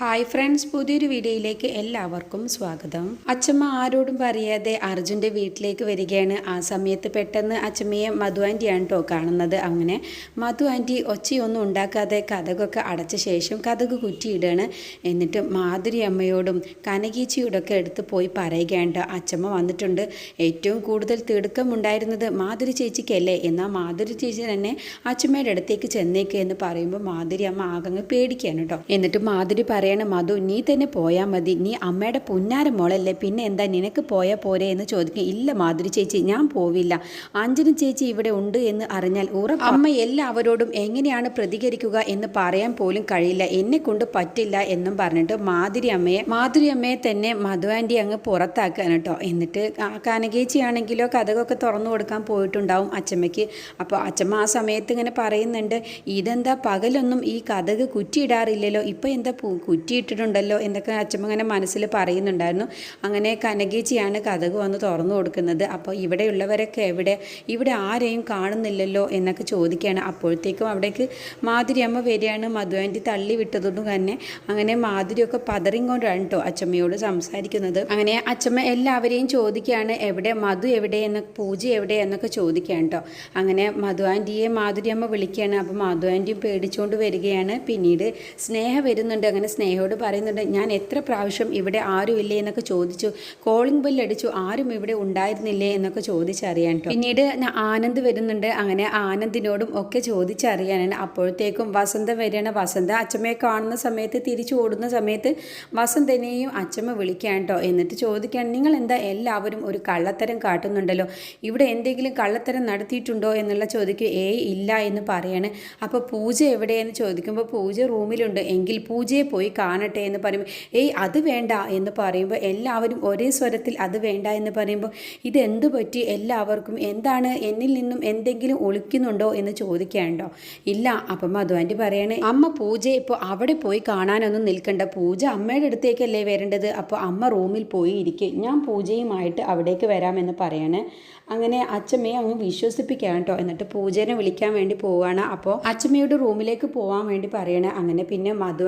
Hi friends പുതിയൊരു വീഡിയോയിലേക്ക് എല്ലാവർക്കും സ്വാഗതം. അച്ഛമ്മ ആരോടും പറയാതെ അർജുന്റെ വീട്ടിലേക്ക് വരികയാണ്. ആ സമയത്ത് പെട്ടെന്ന് അച്ഛമ്മയെ മധു ആന്റിയാണ് കേട്ടോ കാണുന്നത്. അങ്ങനെ മധു ആന്റി ഒച്ചയൊന്നും ഉണ്ടാക്കാതെ കഥകൊക്കെ അടച്ച ശേഷം കഥക് കുറ്റിയിടുകയാണ് എന്നിട്ട് മാധുരി അമ്മയോടും കനകീച്ചിയോടൊക്കെ എടുത്ത് പോയി പറയുകയാണ്. അച്ഛമ്മ വന്നിട്ടുണ്ട്. ഏറ്റവും കൂടുതൽ തിടുക്കമുണ്ടായിരുന്നത് മാധുരി ചേച്ചിക്കല്ലേ? എന്നാൽ മാധുരി ചേച്ചി തന്നെ അച്ഛമ്മയുടെ അടുത്തേക്ക് ചെന്നേക്കുക എന്ന് പറയുമ്പോൾ മാധുരി അമ്മ ആകങ്ങ് പേടിക്കുകയാണ് കേട്ടോ എന്നിട്ട് മാധുരി പറയണം മധു നീ തന്നെ പോയാൽ മതി. നീ അമ്മയുടെ പുന്നാര മോളല്ലേ. പിന്നെ എന്താ നിനക്ക് പോയാൽ പോരെ എന്ന് ചോദിക്കും. ഇല്ല മാധുരി ചേച്ചി ഞാൻ പോവില്ല. അഞ്ജന ചേച്ചി ഇവിടെ ഉണ്ട് എന്ന് അറിഞ്ഞാൽ ഉറപ്പ്. അമ്മ എല്ലാവരോടും എങ്ങനെയാണ് പ്രതികരിക്കുക എന്ന് പറയാൻ പോലും കഴിയില്ല. എന്നെ കൊണ്ട് പറ്റില്ല എന്നും പറഞ്ഞിട്ട് മാധുരി അമ്മയെ മാധുരി അമ്മയെ തന്നെ മധു ആന്റി അങ്ങ് പുറത്താക്കാൻ കേട്ടോ. എന്നിട്ട് കാനകേച്ചി ആണെങ്കിലോ കഥകൊക്കെ തുറന്നു കൊടുക്കാൻ പോയിട്ടുണ്ടാവും അച്ചമ്മയ്ക്ക്. അപ്പോൾ അച്ചമ്മ ആ സമയത്ത് ഇങ്ങനെ പറയുന്നുണ്ട് ഇതെന്താ പകലൊന്നും ഈ കഥക് കുറ്റിയിടാറില്ലല്ലോ. ഇപ്പോൾ എന്താ കുറ്റിയിട്ടിട്ടുണ്ടല്ലോ എന്നൊക്കെ അച്ഛമ്മ ഇങ്ങനെ മനസ്സിൽ പറയുന്നുണ്ടായിരുന്നു. അങ്ങനെ കനകേച്ചിയാണ് കഥക് വന്ന് തുറന്നു കൊടുക്കുന്നത്. അപ്പോൾ ഇവിടെയുള്ളവരൊക്കെ എവിടെ? ഇവിടെ ആരെയും കാണുന്നില്ലല്ലോ എന്നൊക്കെ ചോദിക്കുകയാണ്. അപ്പോഴത്തേക്കും അവിടേക്ക് മാധുരി അമ്മ വരികയാണ് മധുവാന്റെ തള്ളി വിട്ടതുകൊണ്ട് തന്നെ അങ്ങനെ മാധുരിയൊക്കെ കൊണ്ടാണ് കേട്ടോ അച്ചമ്മയോട് സംസാരിക്കുന്നത്. അങ്ങനെ അച്ചമ്മ എല്ലാവരെയും ചോദിക്കുകയാണ് എവിടെ? മധു എവിടെ? എന്ന പൂജ എവിടെ? എന്നൊക്കെ ചോദിക്കുകയാണ് കേട്ടോ അങ്ങനെ മധു ആന്റിയെ മാധുരി അമ്മ വിളിക്കുകയാണ്. അപ്പോൾ മധു പേടിച്ചുകൊണ്ട് വരികയാണ്. പിന്നീട് സ്നേഹ വരുന്നുണ്ട്. അങ്ങനെ സ്നേഹയോട് പറയുന്നുണ്ട് ഞാൻ എത്ര പ്രാവശ്യം ഇവിടെ ആരും ഇല്ലേ എന്നൊക്കെ ചോദിച്ചു. കോളിംഗ് ബെല്ലടിച്ചു ആരും ഇവിടെ ഉണ്ടായിരുന്നില്ലേ എന്നൊക്കെ ചോദിച്ചറിയാൻ കേട്ടോ പിന്നീട് ആനന്ദ് വരുന്നുണ്ട് അങ്ങനെ ആനന്ദിനോടും ഒക്കെ ചോദിച്ചറിയാനാണ്. അപ്പോഴത്തേക്കും വസന്ത വരികയാണ്. വസന്ത അച്ഛമ്മയെ കാണുന്ന സമയത്ത് തിരിച്ചു ഓടുന്ന സമയത്ത് വസന്തനെയും അച്ഛമ്മ വിളിക്കാൻ കേട്ടോ എന്നിട്ട് ചോദിക്കാൻ നിങ്ങൾ എന്താ എല്ലാവരും ഒരു കള്ളത്തരം കാട്ടുന്നുണ്ടല്ലോ? ഇവിടെ എന്തെങ്കിലും കള്ളത്തരം നടത്തിയിട്ടുണ്ടോ? എന്നുള്ള ചോദിക്കും ഏയ് ഇല്ല എന്ന് പറയാണ്. അപ്പോൾ പൂജ എവിടെയെന്ന് ചോദിക്കുമ്പോൾ പൂജ റൂമിലുണ്ട്. എങ്കിൽ പൂജയെ പോയി കാണട്ടെ എന്ന് പറയുമ്പോൾ ഏയ് അത് വേണ്ട എന്ന് പറയുമ്പോൾ എല്ലാവരും ഒരേ സ്വരത്തിൽ അത് വേണ്ട എന്ന് പറയുമ്പോൾ ഇതെന്ത് പറ്റി? എല്ലാവർക്കും എന്താണ്? എന്നിൽ നിന്നും എന്തെങ്കിലും ഒളിക്കുന്നുണ്ടോ? എന്ന് ചോദിക്കാണ്ടോ ഇല്ല അപ്പം മധുവാന്റെ പറയണേ അമ്മ പൂജ ഇപ്പോൾ അവിടെ പോയി കാണാനൊന്നും നിൽക്കണ്ട. പൂജ അമ്മയുടെ അടുത്തേക്കല്ലേ വരേണ്ടത്? അപ്പോൾ അമ്മ റൂമിൽ പോയി ഇരിക്കും. ഞാൻ പൂജയുമായിട്ട് അവിടേക്ക് വരാമെന്ന് പറയാണ്. അങ്ങനെ അച്ഛമ്മയെ അങ്ങ് വിശ്വസിപ്പിക്കാം കേട്ടോ എന്നിട്ട് പൂജേനെ വിളിക്കാൻ വേണ്ടി പോവുകയാണ് അപ്പോൾ അച്ഛമ്മയുടെ റൂമിലേക്ക് പോകാൻ വേണ്ടി പറയണേ. അങ്ങനെ പിന്നെ മധു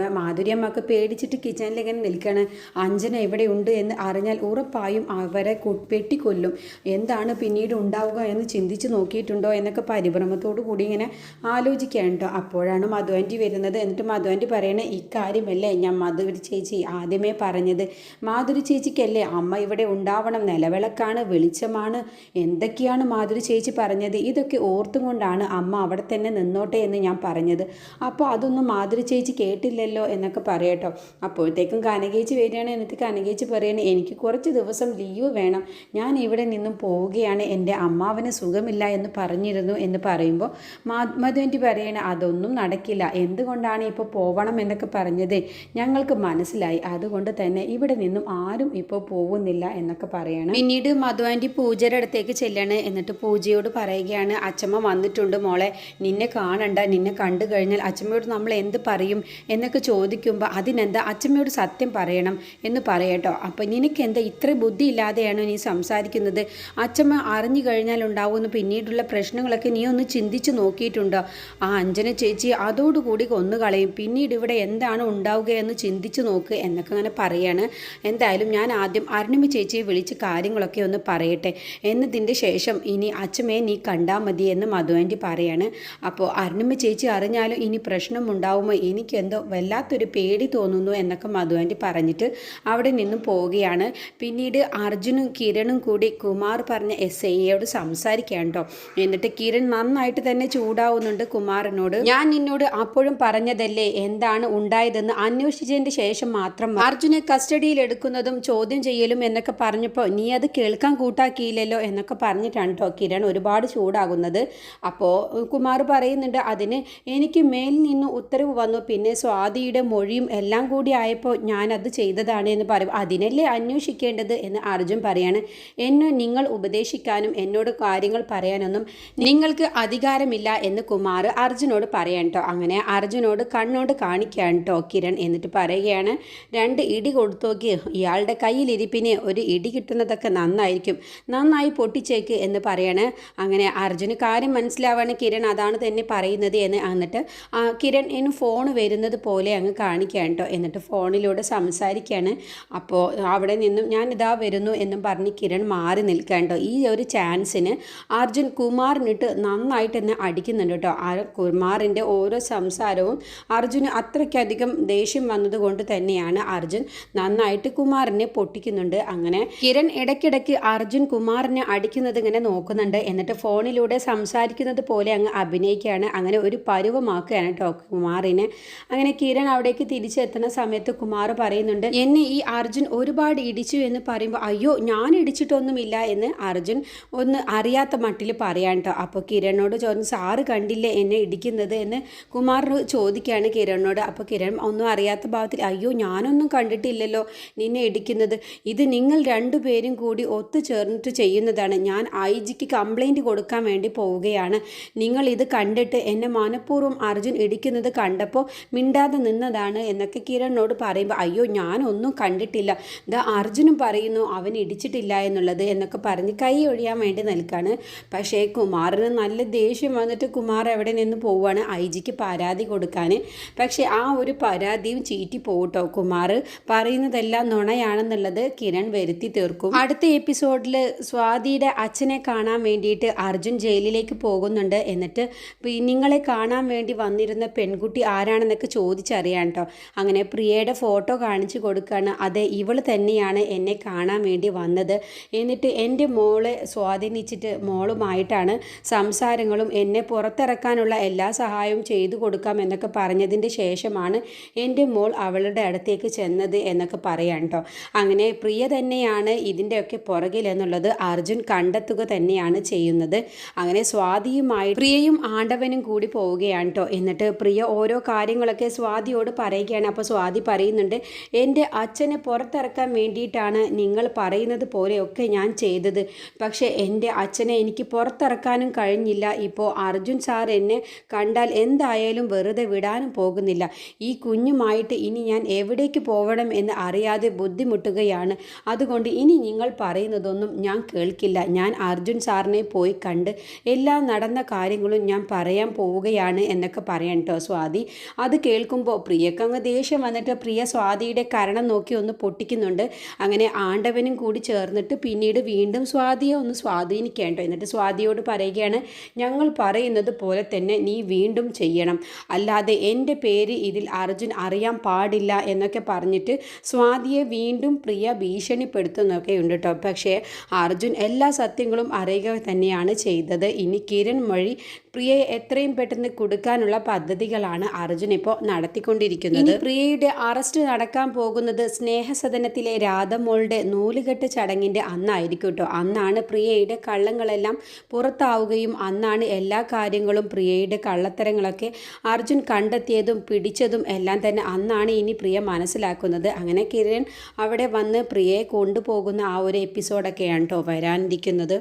മാധുര്യമ്മക്ക് പേടിച്ചിട്ട് കിച്ചണിൽ ഇങ്ങനെ നിൽക്കണേ അഞ്ജന ഇവിടെ ഉണ്ട് എന്ന് അറിഞ്ഞാൽ ഉറപ്പായും അവരെ വെട്ടിക്കൊല്ലും. എന്താണ് പിന്നീട് ഉണ്ടാവുക എന്ന് ചിന്തിച്ച് നോക്കിയിട്ടുണ്ടോ എന്നൊക്കെ പരിഭ്രമത്തോടു കൂടി ഇങ്ങനെ ആലോചിക്കാൻ കേട്ടോ. അപ്പോഴാണ് മധു വരുന്നത്. എന്നിട്ട് മധു പറയണേ ഇക്കാര്യമല്ലേ ഞാൻ മധുരി ചേച്ചി ആദ്യമേ പറഞ്ഞത്. മാധുരി ചേച്ചിക്കല്ലേ അമ്മ ഇവിടെ ഉണ്ടാവണം. നിലവിളക്കാണ് വെളിച്ചമാണ്. എന്തൊക്കെയാണ് മാധുരി ചേച്ചി പറഞ്ഞത്? ഇതൊക്കെ ഓർത്തും കൊണ്ടാണ് അമ്മ അവിടെ തന്നെ നിന്നോട്ടെ എന്ന് ഞാൻ പറഞ്ഞത്. അപ്പോൾ അതൊന്നും മാധുരി ചേച്ചി കേട്ടില്ലല്ലോ എന്നൊക്കെ പറയട്ടോ. അപ്പോഴത്തേക്കും കനകേച്ചി വരികയാണ്. എന്നിട്ട് കനകേച്ചി പറയുകയാണ് എനിക്ക് കുറച്ച് ദിവസം ലീവ് വേണം. ഞാൻ ഇവിടെ നിന്നും പോവുകയാണ്. എന്റെ അമ്മാവന് സുഖമില്ല എന്ന് പറഞ്ഞിരുന്നു എന്ന് പറയുമ്പോൾ മധുവന്റി പറയണേ അതൊന്നും നടക്കില്ല. എന്തുകൊണ്ടാണ് ഇപ്പോൾ പോവണം എന്നൊക്കെ പറഞ്ഞത്? ഞങ്ങൾക്ക് മനസ്സിലായി. അതുകൊണ്ട് തന്നെ ഇവിടെ നിന്നും ആരും ഇപ്പോൾ പോകുന്നില്ല എന്നൊക്കെ പറയണം. പിന്നീട് മധുവാന്റെ പൂജയുടെ അടുത്തേക്ക് ചെല്ലാണ്. എന്നിട്ട് പൂജയോട് പറയുകയാണ് അച്ചമ്മ വന്നിട്ടുണ്ട് മോളെ. നിന്നെ കാണണ്ട. നിന്നെ കണ്ടു കഴിഞ്ഞാൽ അച്ചമ്മയോട് നമ്മൾ എന്ത് പറയും? എന്നൊക്കെ ചോദിക്കുമ്പോൾ അതിനെന്താ അച്ഛമ്മയോട് സത്യം പറയണം എന്ന് പറയട്ടോ അപ്പം നിനക്കെന്താ ഇത്ര ബുദ്ധി ഇല്ലാതെയാണോ നീ സംസാരിക്കുന്നത്? അച്ഛമ്മ അറിഞ്ഞു കഴിഞ്ഞാൽ ഉണ്ടാവുമെന്ന് പിന്നീടുള്ള പ്രശ്നങ്ങളൊക്കെ നീ ഒന്ന് ചിന്തിച്ച് നോക്കിയിട്ടുണ്ടോ? ആ അഞ്ജന ചേച്ചി അതോടുകൂടി കൊന്നു കളയും. പിന്നീട് ഇവിടെ എന്താണ് ഉണ്ടാവുകയെന്ന് ചിന്തിച്ച് നോക്ക് എന്നൊക്കെ അങ്ങനെ പറയാണ്. എന്തായാലും ഞാൻ ആദ്യം അരുണിമ ചേച്ചിയെ വിളിച്ച് കാര്യങ്ങളൊക്കെ ഒന്ന് പറയട്ടെ. എന്നതിന്റെ ശേഷം ഇനി അച്ഛമ്മയെ നീ കണ്ടാൽ മതി എന്ന് മധു ആന്റി പറയാണ്. അപ്പോൾ അരുണിമ ചേച്ചി അറിഞ്ഞാലും ഇനി പ്രശ്നം ഉണ്ടാവുമോ? എനിക്കെന്തോ വല്ലാത്തൊരു പേടി തോന്നുന്നു എന്നൊക്കെ മധുവാന്റെ പറഞ്ഞിട്ട് അവിടെ നിന്നും പോവുകയാണ്. പിന്നീട് അർജുനും കിരണും കൂടി കുമാർ പറഞ്ഞ എസ് ഐയോട് സംസാരിക്കാൻ കേട്ടോ എന്നിട്ട് കിരൺ നന്നായിട്ട് തന്നെ ചൂടാവുന്നുണ്ട് കുമാറിനോട്. ഞാൻ നിന്നോട് അപ്പോഴും പറഞ്ഞതല്ലേ എന്താണ് ഉണ്ടായതെന്ന് അന്വേഷിച്ചതിന് ശേഷം മാത്രം അർജുനെ കസ്റ്റഡിയിൽ എടുക്കുന്നതും ചോദ്യം ചെയ്യലും എന്നൊക്കെ പറഞ്ഞപ്പോൾ നീ അത് കേൾക്കാൻ കൂട്ടാക്കിയില്ലല്ലോ എന്നൊക്കെ പറഞ്ഞിട്ടാണ് കേട്ടോ കിരൺ ഒരുപാട് ചൂടാകുന്നത്. അപ്പോൾ കുമാർ പറയുന്നുണ്ട് അതിന് എനിക്ക് മേലിൽ നിന്ന് ഉത്തരവ് വന്നു. പിന്നെ സ്വാതിയുടെ മൊഴിയും എല്ലാം കൂടി ആയപ്പോൾ ഞാനത് ചെയ്തതാണ് എന്ന് പറയും. അതിനല്ലേ അന്വേഷിക്കേണ്ടത് എന്ന് അർജുൻ പറയാണ്. എന്നെ നിങ്ങൾ ഉപദേശിക്കാനും എന്നോട് കാര്യങ്ങൾ പറയാനൊന്നും നിങ്ങൾക്ക് അധികാരമില്ല എന്ന് കുമാർ അർജുനോട് പറയാൻ കേട്ടോ അങ്ങനെ അർജുനോട് കണ്ണോട് കാണിക്കാൻ കേട്ടോ കിരൺ എന്നിട്ട് പറയുകയാണ് രണ്ട് ഇടി കൊടുത്തു നോക്കി ഇയാളുടെ കയ്യിലിരിപ്പിന് ഒരു ഇടി കിട്ടുന്നതൊക്കെ നന്നായിരിക്കും. നന്നായി പൊട്ടിച്ചേക്ക് എന്ന് പറയാണ്. അങ്ങനെ അർജുന് കാര്യം മനസ്സിലാവാണ് കിരൺ അതാണ് തന്നെ പറയുന്നത് എന്ന്. എന്നിട്ട് കിരൺ ഇനി ഫോൺ വരുന്നത് പോലെ അങ്ങ് കാണിക്കുക കാണിക്കുകയാണ് കേട്ടോ എന്നിട്ട് ഫോണിലൂടെ സംസാരിക്കുകയാണ് അപ്പോൾ അവിടെ നിന്നും ഞാൻ ഇതാ വരുന്നു എന്നും പറഞ്ഞ് കിരൺ മാറി നിൽക്കുക കേട്ടോ ഈ ഒരു ചാൻസിന് അർജുൻ കുമാറിനിട്ട് നന്നായിട്ട് എന്നെ അടിക്കുന്നുണ്ട് കേട്ടോ. ആ കുമാറിന്റെ ഓരോ സംസാരവും അർജുന് അത്രയ്ക്കധികം ദേഷ്യം വന്നതുകൊണ്ട് തന്നെയാണ് അർജുൻ നന്നായിട്ട് കുമാറിനെ പൊട്ടിക്കുന്നുണ്ട്. അങ്ങനെ കിരൺ ഇടയ്ക്കിടയ്ക്ക് അർജുൻ കുമാറിനെ അടിക്കുന്നത് ഇങ്ങനെ നോക്കുന്നുണ്ട്. എന്നിട്ട് ഫോണിലൂടെ സംസാരിക്കുന്നത് പോലെ അങ്ങ് അഭിനയിക്കുകയാണ്. അങ്ങനെ ഒരു പരുവമാക്കുകയാണ് കേട്ടോ കുമാറിനെ. അങ്ങനെ കിരൺ അവിടേക്ക് തിരിച്ചെത്തുന്ന സമയത്ത് കുമാർ പറയുന്നുണ്ട് എന്നെ ഈ അർജുൻ ഒരുപാട് ഇടിച്ചു എന്ന് പറയുമ്പോൾ അയ്യോ ഞാൻ ഇടിച്ചിട്ടൊന്നുമില്ല എന്ന് അർജുൻ ഒന്ന് അറിയാത്ത മട്ടിൽ പറയാൻ കേട്ടോ അപ്പോൾ കിരണിനോട് ചോദിച്ചു സാറ് കണ്ടില്ലേ എന്നെ ഇടിക്കുന്നത്? എന്ന് കുമാറിന് ചോദിക്കുകയാണ് കിരണിനോട്. അപ്പോൾ കിരൺ ഒന്നും അറിയാത്ത ഭാവത്തിൽ അയ്യോ ഞാനൊന്നും കണ്ടിട്ടില്ലല്ലോ നിന്നെ ഇടിക്കുന്നത്. ഇത് നിങ്ങൾ രണ്ടുപേരും കൂടി ഒത്തുചേർന്നിട്ട് ചെയ്യുന്നതാണ്. ഞാൻ ഐ ജിക്ക് കംപ്ലൈന്റ് കൊടുക്കാൻ വേണ്ടി പോവുകയാണ്. നിങ്ങൾ ഇത് കണ്ടിട്ട് എന്നെ മനഃപൂർവം അർജുൻ ഇടിക്കുന്നത് കണ്ടപ്പോൾ മിണ്ടാതെ നിന്നതാണ് എന്നൊക്കെ കിരണിനോട് പറയുമ്പോൾ അയ്യോ ഞാനൊന്നും കണ്ടിട്ടില്ല. ഇതാ അർജുനും പറയുന്നു അവൻ ഇടിച്ചിട്ടില്ല എന്നുള്ളത് എന്നൊക്കെ പറഞ്ഞ് കൈ ഒഴിയാൻ വേണ്ടി നിൽക്കുകയാണ് പക്ഷേ കുമാറിന് നല്ല ദേഷ്യം വന്നിട്ട് കുമാർ എവിടെ നിന്ന് പോവുകയാണ് ഐ ജിക്ക് പരാതി കൊടുക്കാൻ പക്ഷേ ആ ഒരു പരാതിയും ചീറ്റി പോകട്ടോ കുമാർ പറയുന്നതെല്ലാം നുണയാണെന്നുള്ളത് കിരൺ വരുത്തി തീർക്കും. അടുത്ത എപ്പിസോഡിൽ സ്വാതിയുടെ അച്ഛനെ കാണാൻ വേണ്ടിയിട്ട് അർജുൻ ജയിലിലേക്ക് പോകുന്നുണ്ട്. എന്നിട്ട് നിങ്ങളെ കാണാൻ വേണ്ടി വന്നിരുന്ന പെൺകുട്ടി ആരാണെന്നൊക്കെ ചോദിച്ചറിയാം കേട്ടോ അങ്ങനെ പ്രിയയുടെ ഫോട്ടോ കാണിച്ചു കൊടുക്കുകയാണ് അതെ ഇവൾ തന്നെയാണ് എന്നെ കാണാൻ വേണ്ടി വന്നത്. എന്നിട്ട് എന്റെ മോളെ സ്വാധീനിച്ചിട്ട് മോളുമായിട്ടാണ് സംസാരങ്ങളും എന്നെ പുറത്തിറക്കാനുള്ള എല്ലാ സഹായവും ചെയ്തു കൊടുക്കാം എന്നൊക്കെ പറഞ്ഞതിന്റെ ശേഷമാണ് എന്റെ മോൾ അവളുടെ അടുത്തേക്ക് ചെന്നത് എന്നൊക്കെ പറയാം കേട്ടോ അങ്ങനെ പ്രിയ തന്നെയാണ് ഇതിന്റെയൊക്കെ പുറകിൽ എന്നുള്ളത് അർജുൻ കണ്ടെത്തുക തന്നെയാണ് ചെയ്യുന്നത്. അങ്ങനെ സ്വാതിയുമായി പ്രിയയും ആണ്ടവനും കൂടി പോവുകയാണ് കേട്ടോ എന്നിട്ട് പ്രിയ ഓരോ കാര്യങ്ങളൊക്കെ സ്വാതിയോട് പറയുകയാണ് അപ്പോൾ സ്വാതി പറയുന്നുണ്ട് എന്റെ അച്ഛനെ പുറത്തിറക്കാൻ വേണ്ടിയിട്ടാണ് നിങ്ങൾ പറയുന്നത് പോലെയൊക്കെ ഞാൻ ചെയ്തത്. പക്ഷേ എന്റെ അച്ഛനെ എനിക്ക് പുറത്തിറക്കാനും കഴിഞ്ഞില്ല. ഇപ്പോൾ അർജുൻ സാർ എന്നെ കണ്ടാൽ എന്തായാലും വെറുതെ വിടാനും പോകുന്നില്ല. ഈ കുഞ്ഞുമായിട്ട് ഇനി ഞാൻ എവിടേക്ക് പോകണം എന്ന് അറിയാതെ ബുദ്ധിമുട്ടുകയാണ്. അതുകൊണ്ട് ഇനി നിങ്ങൾ പറയുന്നതൊന്നും ഞാൻ കേൾക്കില്ല. ഞാൻ അർജുൻ സാറിനെ പോയി കണ്ട് എല്ലാ നടന്ന കാര്യങ്ങളും ഞാൻ പറയാൻ പോവുകയാണ് എന്നൊക്കെ പറയാൻ കേട്ടോ സ്വാതി. അത് കേൾക്കുമ്പോൾ പ്രിയക്കങ്ങ് ദേഷ്യം വന്നിട്ട് പ്രിയ സ്വാതിയുടെ കരണം നോക്കി ഒന്ന് പൊട്ടിക്കുന്നുണ്ട്. അങ്ങനെ ആണ്ടവനും കൂടി ചേർന്നിട്ട് പിന്നീട് വീണ്ടും സ്വാതിയെ ഒന്ന് സ്വാധീനിക്കേണ്ടോ. എന്നിട്ട് സ്വാതിയോട് പറയുകയാണ് ഞങ്ങൾ പറയുന്നത് പോലെ തന്നെ നീ വീണ്ടും ചെയ്യണം. അല്ലാതെ എന്റെ പേര് ഇതിൽ അർജുൻ അറിയാൻ പാടില്ല എന്നൊക്കെ പറഞ്ഞിട്ട് സ്വാതിയെ വീണ്ടും പ്രിയ ഭീഷണിപ്പെടുത്തുന്നൊക്കെ ഉണ്ട് കേട്ടോ പക്ഷേ അർജുൻ എല്ലാ സത്യങ്ങളും അറിയുക തന്നെയാണ് ചെയ്തത്. ഇനി കിരൺ വഴി പ്രിയയെ എത്രയും പെട്ടെന്ന് കൊടുക്കാനുള്ള പദ്ധതികളാണ് അർജുൻ ഇപ്പോൾ നടത്തിക്കൊണ്ടിരിക്കുന്നത്. പ്രിയയുടെ അറസ്റ്റ് നടക്കാൻ പോകുന്നത് സ്നേഹസദനത്തിലെ രാധമോളുടെ നൂലുകെട്ട് ചടങ്ങിന്റെ അന്നായിരിക്കും കേട്ടോ. അന്നാണ് പ്രിയയുടെ കള്ളങ്ങളെല്ലാം പുറത്താവുകയും അന്നാണ് എല്ലാ കാര്യങ്ങളും പ്രിയയുടെ കള്ളത്തരങ്ങളൊക്കെ അർജുൻ കണ്ടെത്തിയതും പിടിച്ചതും എല്ലാം തന്നെ അന്നാണ് ഇനി പ്രിയ മനസ്സിലാക്കുന്നത്. അങ്ങനെ കിരൺ അവിടെ വന്ന് പ്രിയയെ കൊണ്ടുപോകുന്ന ആ ഒരു എപ്പിസോഡൊക്കെയാണ് കേട്ടോ വരാനിരിക്കുന്നത്.